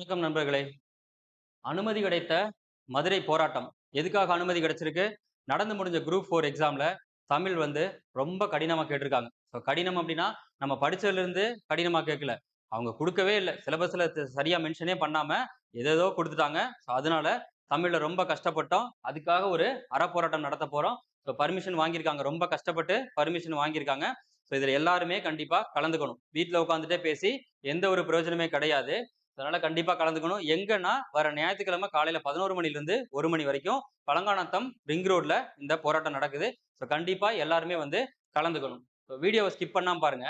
வணக்கம் நண்பர்களே. அனுமதி கிடைத்த மதுரை போராட்டம். எதுக்காக அனுமதி கிடைச்சிருக்கு? நடந்து முடிஞ்ச குரூப் ஃபோர் எக்ஸாம்ல தமிழ் வந்து ரொம்ப கடினமாக கேட்டிருக்காங்க. ஸோ கடினம் அப்படின்னா நம்ம படித்ததுலேருந்து கடினமாக கேட்கல. அவங்க கொடுக்கவே இல்லை. சிலபஸில் சரியாக மென்ஷனே பண்ணாமல் எதேதோ கொடுத்துட்டாங்க. ஸோ அதனால தமிழில் ரொம்ப கஷ்டப்பட்டோம். அதுக்காக ஒரு அறப்போராட்டம் நடத்த போகிறோம் ஸோ பர்மிஷன் வாங்கியிருக்காங்க. ரொம்ப கஷ்டப்பட்டு பர்மிஷன் வாங்கியிருக்காங்க. ஸோ இதில் எல்லாருமே கண்டிப்பாக கலந்துக்கணும். வீட்டில் உட்காந்துட்டே பேசி எந்த ஒரு பிரயோஜனமே கிடையாது. அதனால கண்டிப்பா கலந்துக்கணும். எங்கன்னா வர ஞாயிற்றுக்கிழமை காலையில பதினோரு மணில இருந்து ஒரு மணி வரைக்கும் பழங்கானத்தம் ரிங் ரோட்ல இந்த போராட்டம் நடக்குது. ஸோ கண்டிப்பா எல்லாருமே வந்து கலந்துக்கணும். ஸோ வீடியோவை ஸ்கிப் பண்ணாம பாருங்க.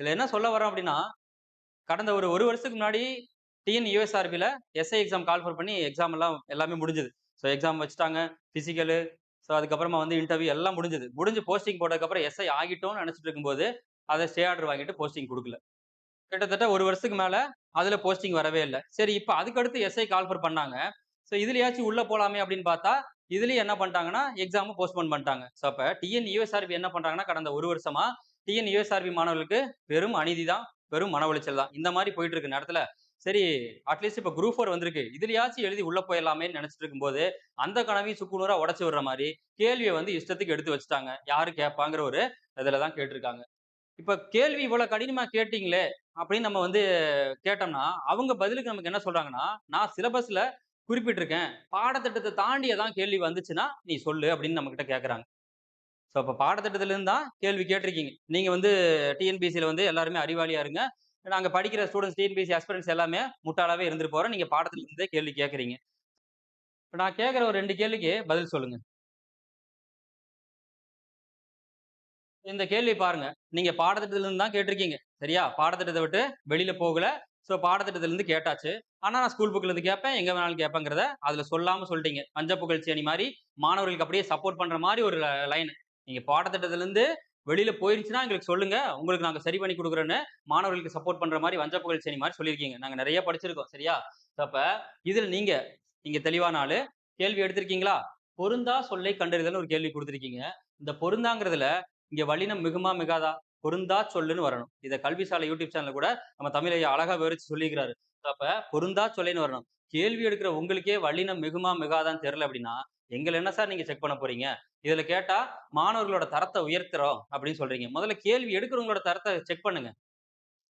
இதுல என்ன சொல்ல வரோம் அப்படின்னா கடந்த ஒரு ஒரு வருஷத்துக்கு முன்னாடி டிஎன் யூஎஸ்ஆர்பியில் எஸ்ஐ எக்ஸாம் கால் ஃபோர் பண்ணி எக்ஸாம் எல்லாம் எல்லாமே முடிஞ்சுது. ஸோ எக்ஸாம் வச்சுட்டாங்க ஃபிசிக்கலு ஸோ அதுக்கப்புறமா வந்து இன்டர்வியூ எல்லாம் முடிஞ்சது. முடிஞ்சு போஸ்டிங் போட்டதுக்கப்புறம் எஸ்ஐ ஆகிட்டோம்னு நினச்சிட்டு இருக்கும்போது அதை ஸ்டே ஆர்டர் வாங்கிட்டு போஸ்டிங் கொடுக்கல. கிட்டத்தட்ட ஒரு வருஷத்துக்கு மேலே அதில் போஸ்டிங் வரவே இல்லை. சரி இப்போ அதுக்கடுத்து எஸ்ஐ கால் ஃபர் பண்ணாங்க. ஸோ இதுலயாச்சும் உள்ளே போகலாமே அப்படின்னு பார்த்தா இதுலயும் என்ன பண்ணிட்டாங்கன்னா எக்ஸாமும் போஸ்ட்போன் பண்ணிட்டாங்க. ஸோ அப்போ டிஎன் யூஎஸ்ஆர்பி என்ன பண்ணுறாங்கன்னா கடந்த ஒரு வருஷமா டிஎன் யூஎஸ்ஆர்பி மாணவர்களுக்கு பெரும் அநீதி தான் பெரும் மன உளைச்சல் தான். இந்த மாதிரி போயிட்டு இருக்கு நேரத்தில். சரி அட்லீஸ்ட் இப்போ குரூப் ஃபோர் வந்திருக்கு. இதுலயாச்சும் எழுதி உள்ள போயிடலாமே நினைச்சிட்டு இருக்கும்போது அந்த கனவையும் சுக்குநூறா உடச்சு விடுற மாதிரி கேள்வியை வந்து இஷ்டத்துக்கு எடுத்து வச்சுட்டாங்க. யாரு கேட்பாங்கிற ஒரு இதுல தான் கேட்டிருக்காங்க. இப்ப கேள்வி இவ்வளவு கடினமா கேட்டீங்களே அப்படின்னு நம்ம வந்து கேட்டோம்னா அவங்க பதிலுக்கு நமக்கு என்ன சொல்றாங்கன்னா நான் சிலபஸ்ல குறிப்பிட்டிருக்கேன். பாடத்திட்டத்தை தாண்டி ஏதாவது கேள்வி வந்துச்சுன்னா நீ சொல்லு அப்படின்னு நம்ம கிட்ட கேட்கறாங்க ஸோ அப்போ பாடத்திட்டத்துலேருந்து தான் கேள்வி கேட்டிருக்கீங்க. நீங்கள் வந்து டிஎன்பிசியில் வந்து எல்லாருமே அறிவாளியாக இருங்க. நாங்கள் படிக்கிற ஸ்டூடெண்ட்ஸ் டிஎன்பிசி அஸ்பிரன்ஸ் எல்லாமே முட்டாளாவே இருந்துட்டு போகிறோம் நீங்கள் பாடத்திலிருந்தே கேள்வி கேட்குறீங்க இப்போ நான் கேட்குற ஒரு ரெண்டு கேள்விக்கு பதில் சொல்லுங்கள் இந்த கேள்வி பாருங்க. நீங்க பாடத்திட்டத்துல இருந்து தான் கேட்டிருக்கீங்க. சரியா? பாடத்திட்டத்தை விட்டு வெளியில போகல. ஸோ பாடத்திட்டத்திலிருந்து கேட்டாச்சு. ஆனா நான் ஸ்கூல் புக்ல இருந்து கேட்பேன். எங்க வேணாலும் கேட்பேங்கிறத அதுல சொல்லாம சொல்லிட்டீங்க. பஞ்ச புகழ்ச்சி அணி மாதிரி மாணவர்களுக்கு அப்படியே சப்போர்ட் பண்ற மாதிரி ஒரு லைன் நீங்க பாடத்திட்டத்துல இருந்து வெளியில போயிருச்சுன்னா எங்களுக்கு சொல்லுங்க. உங்களுக்கு நாங்க சரி பண்ணி கொடுக்குறோன்னு மாணவர்களுக்கு சப்போர்ட் பண்ற மாதிரி வஞ்ச புகழ் அணி மாதிரி சொல்லியிருக்கீங்க. நாங்க நிறைய படிச்சிருக்கோம். சரியா? அப்ப இதுல நீங்க நீங்க தெளிவான ஆளு கேள்வி எடுத்திருக்கீங்களா? பொருந்தா சொல்லை கண்டறிதல்னு ஒரு கேள்வி கொடுத்திருக்கீங்க. இந்த பொருந்தாங்கிறதுல இங்க வல்லினம் மிகுமா மிகாதா? பொருந்தா சொல்லுன்னு வரணும். இதை கல்விசாலை யூடியூப் சேனல் கூட நம்ம தமிழை அழகா விவரிச்சு சொல்லிக்கிறாரு. அப்ப பொருந்தா சொல்லைன்னு வரணும். கேள்வி எடுக்கிற உங்களுக்கே வல்லினம் மிகுமா மிகாதான்னு தெரியல அப்படின்னா எங்களை என்ன சார் நீங்க செக் பண்ண போறீங்க? இதுல கேட்டா மாணவர்களோட தரத்தை உயர்த்துறோம் அப்படின்னு சொல்றீங்க. முதல்ல கேள்வி எடுக்கிறவங்களோட தரத்தை செக் பண்ணுங்க.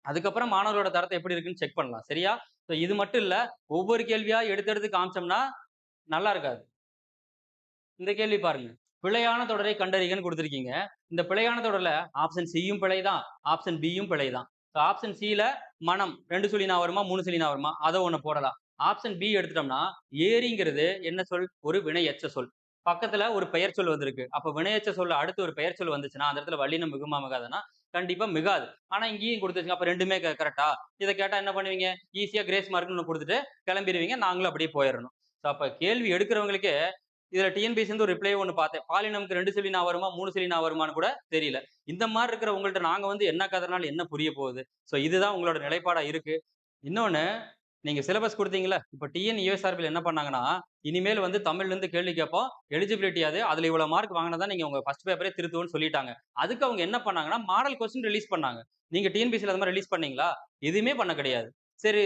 அதுக்கப்புறம் மாணவர்களோட தரத்தை எப்படி இருக்குன்னு செக் பண்ணலாம். சரியா? ஸோ இது மட்டும் இல்ல ஒவ்வொரு கேள்வியா எடுத்து எடுத்து காமிச்சோம்னா நல்லா இருக்காது. இந்த கேள்வி பாருங்க. பிழையான தொடரை கண்டறிகன்னு கொடுத்துருக்கீங்க. இந்த பிழையான தொடர்ல ஆப்ஷன் சியும் பிழை தான் ஆப்ஷன் பியும் பிழை தான் ஸோ ஆப்ஷன் சியில் மனம் ரெண்டு சொல்லினா வருமா மூணு சொல்லினா வருமா அதை ஒன்று போடலாம். ஆப்ஷன் பி எடுத்துட்டோம்னா ஏரிங்கிறது என்ன சொல்? ஒரு வினையச்ச சொல். பக்கத்துல ஒரு பெயர் சொல் வந்திருக்கு. அப்ப வினையச்ச சொல்ல அடுத்து ஒரு பெயர் சொல் வந்துச்சுன்னா அந்த இடத்துல வள்ளினம் மிகுமா மிகாதுன்னா கண்டிப்பா மிகாது. ஆனா இங்கேயும் கொடுத்துருச்சுங்க அப்ப ரெண்டுமே கரெக்டா இதை கேட்டா என்ன பண்ணுவீங்க? ஈஸியா கிரேஸ் மார்க்னு கொடுத்துட்டு கிளம்பிடுவீங்க. நாங்களும் அப்படியே போயிடணும். ஸோ அப்ப கேள்வி எடுக்கிறவங்களுக்கு இதுல டிஎன்பிசி வந்து ஒரு ரிப்ளை ஒன்று பார்த்தேன். பாலினம்க்கு ரெண்டு சொல்லி நான் வருமா மூணு சிலினா நான் வருமான்னு கூட தெரியல. இந்த மாதிரி இருக்கிற உங்கள்ட்ட நாங்க வந்து என்ன கதறனால என்ன புரிய போகுது? ஸோ இதுதான் உங்களோட நிலைப்பாடா இருக்கு. இன்னொன்னு நீங்க சிலபஸ் கொடுத்தீங்களா இப்போ டிஎன் யூஎஸ்ஆர்பியில் என்ன பண்ணாங்கன்னா இனிமேல் வந்து தமிழ்ல இருந்து கேள்வி கேட்போம். எலிஜிபிலிட்டி அது அதுல இவ்வளவு மார்க் வாங்கினதா நீங்க உங்க ஃபர்ஸ்ட் பேப்பரே திருத்துவோம்னு சொல்லிட்டாங்க. அதுக்கு அவங்க என்ன பண்ணாங்கன்னா மாடல் கொஸ்டின் ரிலீஸ் பண்ணாங்க. நீங்க டிஎன்பிசியில் அது மாதிரி ரிலீஸ் பண்ணீங்களா? எதுவுமே பண்ண கிடையாது. சரி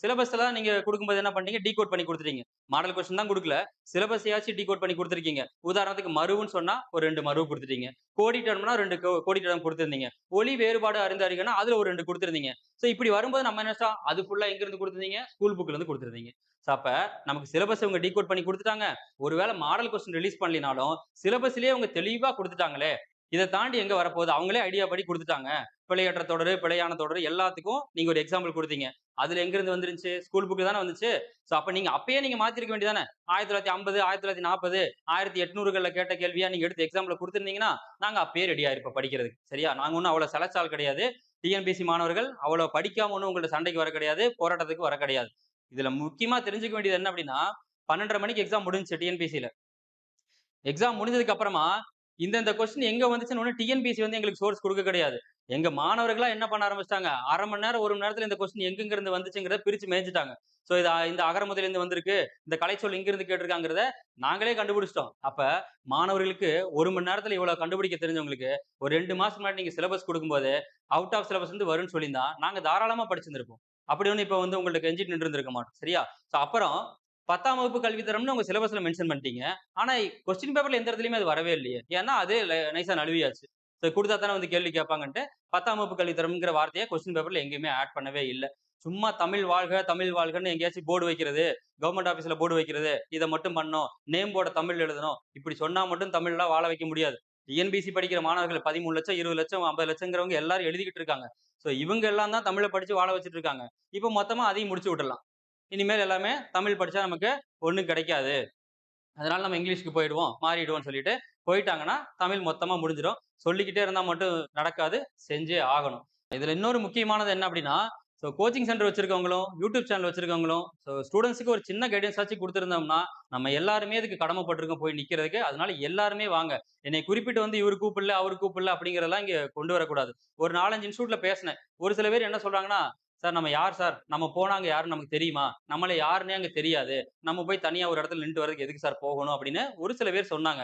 சிலபஸ்ல நீங்க கொடுக்கும்போது என்ன பண்ணீங்க? டீகோட் பண்ணி கொடுத்துட்டீங்க. மாடல் கொஸ்டின் தான் கொடுக்கல. சிலபஸையாச்சும் டீகோட் பண்ணி கொடுத்துருக்கீங்க. உதாரணத்துக்கு மருவுன்னு சொன்னா ஒரு ரெண்டு மருவு கொடுத்துட்டீங்க. கோடி டர்ம்னா ரெண்டு கோடி டர்ம் கொடுத்துருந்தீங்க. ஒளி வேறுபாடு அறிந்து அதுல ஒரு ரெண்டு கொடுத்துருந்தீங்க. ஸோ இப்படி வரும்போது நம்ம என்ன அது ஃபுல்லா எங்க இருந்து கொடுத்துருந்தீங்க? ஸ்கூல் புக்ல இருந்து கொடுத்துருந்தீங்க. ஸோ அப்ப நமக்கு சிலபஸ் அவங்க டீகோட் பண்ணி கொடுத்துட்டாங்க. ஒருவேளை மாடல் கொஸ்டின் ரிலீஸ் பண்ணலினாலும் சிலபஸ்லயே அவங்க தெளிவா கொடுத்துட்டாங்களே இதை தாண்டி எங்க வரப்போகுது? அவங்களே ஐடியா படி கொடுத்துட்டாங்க. பிழையற்ற தொடர் பிழையான தொடர் எல்லாத்துக்கும் நீங்க ஒரு எக்ஸாம்பிள் கொடுத்தீங்க. அதுல எங்க இருந்து வந்துருச்சு ஸ்கூல் புக்கு தானே வந்துச்சு. ஸோ அப்ப நீங்க அப்பயே நீங்க மாத்திருக்க வேண்டியதானே ஆயிரத்தி தொள்ளாயிரத்தி ஐம்பது ஆயிரத்தி தொள்ளாயிரத்தி நாற்பது ஆயிரத்தி எட்நூறுகளில் கேட்ட கேள்வியா நீங்க எடுத்து எக்ஸாம்பிள் கொடுத்துருந்தீங்கன்னா நாங்க அப்பயே ரெடியா இருப்போம் படிக்கிறதுக்கு. சரியா? நாங்க ஒன்றும் அவ்வளவு செலச்சால் கிடையாது. டிஎன்பிசி மாணவர்கள் அவ்வளவு படிக்காம ஒன்றும் உங்கள்ட்ட சண்டைக்கு வர கிடையாது போராட்டத்துக்கு வர கிடையாது. இதுல முக்கியமா தெரிஞ்சுக்க வேண்டியது என்ன அப்படின்னா பன்னெண்டரை மணிக்கு எக்ஸாம் முடிஞ்சுச்சு டிஎன்பிசியில எக்ஸாம் முடிஞ்சதுக்கு அப்புறமா இந்தந்த கொஸ்டின் எங்க வந்துச்சுன்னு ஒன்று டிஎன்பிசி வந்து எங்களுக்கு சோர்ஸ் கொடுக்க கிடையாது. எங்க மாணவர்களா என்ன பண்ண ஆரம்பிச்சிட்டாங்க? அரை மணி நேரம் ஒரு மணி நேரத்துல இந்த கொஸ்டின் எங்கெங்க இருந்து வந்துச்சுங்கிறத பிரிச்சு மேய்ச்சிட்டாங்க ஸோ இது இந்த அகர இருந்து வந்திருக்கு. இந்த கலைச்சொல் இங்கிருந்து கேட்டிருக்காங்கிறத நாங்களே கண்டுபிடிச்சிட்டோம். அப்போ மாணவர்களுக்கு ஒரு மணி நேரத்துல இவ்வளோ கண்டுபிடிக்க தெரிஞ்சவங்களுக்கு ஒரு ரெண்டு மாசம் முன்னாடி நீங்க சிலபஸ் கொடுக்கும்போது அவுட் ஆஃப் சிலபஸ் வந்து வரும்னு சொல்லியிருந்தா நாங்கள் தாராளமா படிச்சிருந்திருப்போம். அப்படி ஒன்று இப்போ வந்து உங்கள்கிட்ட கெஞ்சிட்டு நின்று இருந்திருக்க மாட்டோம். சரியா? ஸோ அப்புறம் பத்தாம் வகுப்பு கல்வி தரம்னு உங்க சிலபஸ்ல மென்ஷன் பண்ணிட்டீங்க. ஆனா கொஸ்டின் பேப்பர்ல எந்த இடத்துலயுமே அது வரவே இல்லையே. ஏன்னா அது நைசா நழுவியாச்சு. ஸோ கொடுத்தா தானே வந்து கேள்வி கேட்பாங்கன்ட்டு பத்தாம் வகுப்பு கல்வி தரம்ங்கிற வார்த்தையை கொஸ்டின் பேப்பர்ல எங்கேயுமே ஆட் பண்ணவே இல்லை. சும்மா தமிழ் வாழ்க தமிழ் வாழ்கன்னு எங்கேயாச்சும் போர்டு வைக்கிறது கவர்மெண்ட் ஆஃபீஸ்ல போர்டு வைக்கிறது இதை மட்டும் பண்ணணும் நேம் போர்டை தமிழ் எழுதணும். இப்படி சொன்னா மட்டும் தமிழ்லாம் வாழ வைக்க முடியாது. டிஎன்பிசி படிக்கிற மாணவர்கள் பதிமூணு லட்சம் இருபது லட்சம் ஐம்பது லட்சங்கிறவங்க எல்லாரும் எழுதிக்கிட்டு இருக்காங்க. ஸோ இவங்க எல்லாம் தான் தமிழை படிச்சு வாழ வச்சுட்டு இருக்காங்க. இப்போ மொத்தமா அதையும் முடிச்சு விடலாம் இனிமேல் எல்லாமே தமிழ் படிச்சா நமக்கு ஒன்றும் கிடைக்காது. அதனால நம்ம இங்கிலீஷ்க்கு போயிடுவோம் மாறிடுவோம்னு சொல்லிட்டு போயிட்டாங்கன்னா தமிழ் மொத்தமா முடிஞ்சிடும். சொல்லிக்கிட்டே இருந்தா மட்டும் நடக்காது செஞ்சே ஆகணும். இதுல இன்னொரு முக்கியமானது என்ன அப்படின்னா ஸோ கோச்சிங் சென்டர் வச்சிருக்கவங்களும் யூடியூப் சேனல் வச்சிருக்கவங்களும் ஸோ ஸ்டூடெண்ட்ஸுக்கு ஒரு சின்ன கைடன்ஸ் ஆச்சு கொடுத்துருந்தோம்னா நம்ம எல்லாருமே அதுக்கு கடமைப்பட்டிருக்கோம் போய் நிக்கிறதுக்கு. அதனால எல்லாருமே வாங்க. என்னை குறிப்பிட்டு வந்து இவர் கூப்பிடல அவர் கூப்பிடல அப்படிங்கிறதெல்லாம் இங்க கொண்டு வரக்கூடாது. ஒரு நாலஞ்சு இன்ஸ்டியூட்ல பேசினேன். ஒரு சில பேர் என்ன சொல்றாங்கன்னா சார் நம்ம யார் சார்? நம்ம போனாங்க யாருன்னு நமக்கு தெரியுமா? நம்மள யாருன்னே அங்கே தெரியாது. நம்ம போய் தனியாக ஒரு இடத்துல நின்று வரதுக்கு எதுக்கு சார் போகணும் அப்படின்னு ஒரு சில பேர் சொன்னாங்க.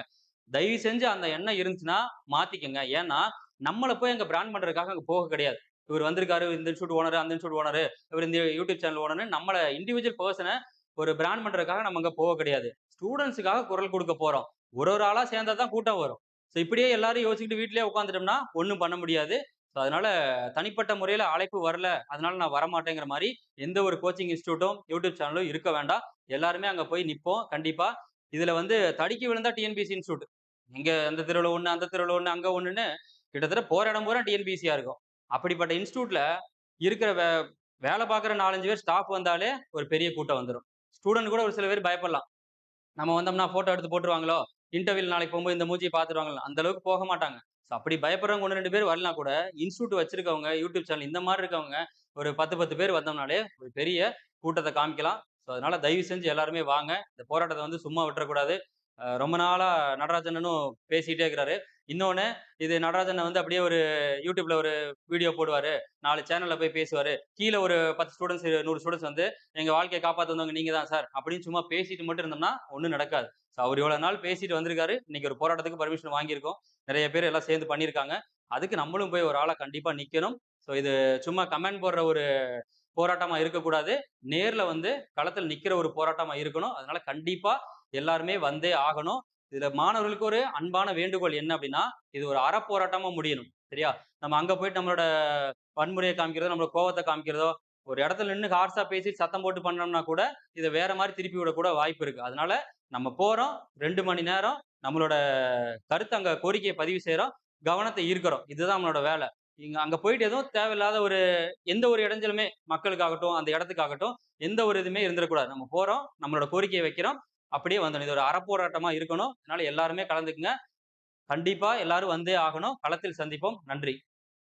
தயவு செஞ்சு அந்த எண்ணம் இருந்துச்சுன்னா மாத்திக்கங்க. ஏன்னா நம்மளை போய் அங்கே பிராண்ட் பண்றதுக்காக அங்கே போக கிடையாது. இவர் வந்திருக்காரு இந்த இன்ஸ்டியூட் ஓனர் அந்த இன்ஸ்டியூட் ஓனர் இவர் இந்த யூடியூப் சேனல் ஓனர் நம்மளை இண்டிவிஜுவல் பர்சனை ஒரு பிராண்ட் பண்றதுக்காக நம்ம அங்கே போக கிடையாது. ஸ்டூடெண்ட்ஸுக்காக குரல் கொடுக்க போறோம். ஒரு ஒரு ஆளா சேர்ந்தா தான் கூட்டம் வரும். ஸோ இப்படியே எல்லாரும் யோசிச்சுட்டு வீட்லயே உட்காந்துட்டோம்னா ஒன்றும் பண்ண முடியாது. ஸோ அதனால தனிப்பட்ட முறையில் அழைப்பு வரல. அதனால நான் வரமாட்டேங்கிற மாதிரி எந்த ஒரு கோச்சிங் இன்ஸ்டியூட்டும் யூடியூப் சேனலும் இருக்க வேண்டாம். எல்லாருமே அங்கே போய் நிற்போம் கண்டிப்பாக இதில் வந்து தடுக்கி விழுந்தா டிஎன்பிசி இன்ஸ்டியூட் இங்கே அந்த தெருவில் ஒன்று அந்த தெருவில் ஒன்று அங்கே ஒன்றுன்னு கிட்டத்தட்ட போகிற இடம் பூரா டிஎன்பிசியாக இருக்கும். அப்படிப்பட்ட இன்ஸ்டியூட்டில் இருக்கிற வே வேலை பார்க்குற நாலஞ்சு பேர் ஸ்டாஃப் வந்தாலே ஒரு பெரிய கூட்டம் வந்துடும் ஸ்டூடெண்ட் கூட ஒரு சில பேர் பயப்படலாம். நம்ம வந்தோம்னா ஃபோட்டோ எடுத்து போட்டுருவாங்களோ? இன்டர்வியூ நாளைக்கு போகும்போது இந்த மூஞ்சியை பார்த்துருவாங்களோ? அந்த அளவுக்கு போக மாட்டாங்க. ஸோ அப்படி பயப்படுறவங்க ஒன்று ரெண்டு பேர் வரலாம் கூட இன்ஸ்டியூட் வச்சிருக்கவங்க யூடியூப் சேனல் இந்த மாதிரி இருக்கவங்க ஒரு பத்து பத்து பேர் வந்தோம்னாலே ஒரு பெரிய கூட்டத்தை காமிக்கலாம். ஸோ அதனால தயவு செஞ்சு எல்லாருமே வாங்க. இந்த போராட்டத்தை வந்து சும்மா விட்டுறக்கூடாது. ரொம்ப நாளாக நடராஜனும் பேசிகிட்டே இருக்கிறாரு. இன்னொன்று இது நடராஜனை வந்து அப்படியே ஒரு யூடியூப்ல ஒரு வீடியோ போடுவார். நாலு சேனலில் போய் பேசுவார். கீழே ஒரு பத்து ஸ்டூடெண்ட்ஸ் நூறு ஸ்டூடெண்ட்ஸ் வந்து எங்கள் வாழ்க்கையை காப்பாத்து வந்தவங்க நீங்கள் தான் சார். அப்படின்னு சும்மா பேசிட்டு மட்டும் இருந்தோம்னா ஒன்றும் நடக்காது. ஸோ அவர் இவ்வளோ நாள் பேசிட்டு வந்திருக்காரு. இன்னைக்கு ஒரு போராட்டத்துக்கு பர்மிஷன் வாங்கியிருக்கோம். நிறைய பேர் எல்லாம் சேர்ந்து பண்ணியிருக்காங்க. அதுக்கு நம்மளும் போய் ஒரு ஆளை கண்டிப்பாக நிற்கணும் ஸோ இது சும்மா கமெண்ட் போடுற ஒரு போராட்டமாக இருக்கக்கூடாது. நேரில் வந்து களத்தில் நிற்கிற ஒரு போராட்டமாக இருக்கணும். அதனால கண்டிப்பாக எல்லாருமே வந்தே ஆகணும். இதுல மாணவர்களுக்கு ஒரு அன்பான வேண்டுகோள் என்ன அப்படின்னா இது ஒரு அறப்போராட்டமா முடியணும். சரியா? நம்ம அங்க போயிட்டு நம்மளோட வன்முறையை காமிக்கிறதோ நம்மளோட கோவத்தை காமிக்கிறதோ ஒரு இடத்துல நின்று ஹார்ஸா பேசி சத்தம் போட்டு பண்ணோம்னா கூட இதை வேற மாதிரி திருப்பி விட கூட வாய்ப்பு இருக்கு. அதனால நம்ம போறோம். ரெண்டு மணி நேரம் நம்மளோட கருத்து அங்க கோரிக்கையை பதிவு செய்யறோம் கவனத்தை ஈர்க்கிறோம். இதுதான் நம்மளோட வேலை. இங்க அங்க போயிட்டு எதுவும் தேவையில்லாத ஒரு எந்த ஒரு இடைஞ்சலுமே மக்களுக்காகட்டும் அந்த இடத்துக்காகட்டும் எந்த ஒரு இதுவுமே இருந்துடக்கூடாது. நம்ம போறோம். நம்மளோட கோரிக்கையை வைக்கிறோம். அப்படியே வந்துடும் இது ஒரு அறப்போராட்டமா இருக்கணும். அதனால எல்லாருமே கலந்துக்குங்க. கண்டிப்பா எல்லாரும் வந்தே ஆகணும். களத்தில் சந்திப்போம். நன்றி.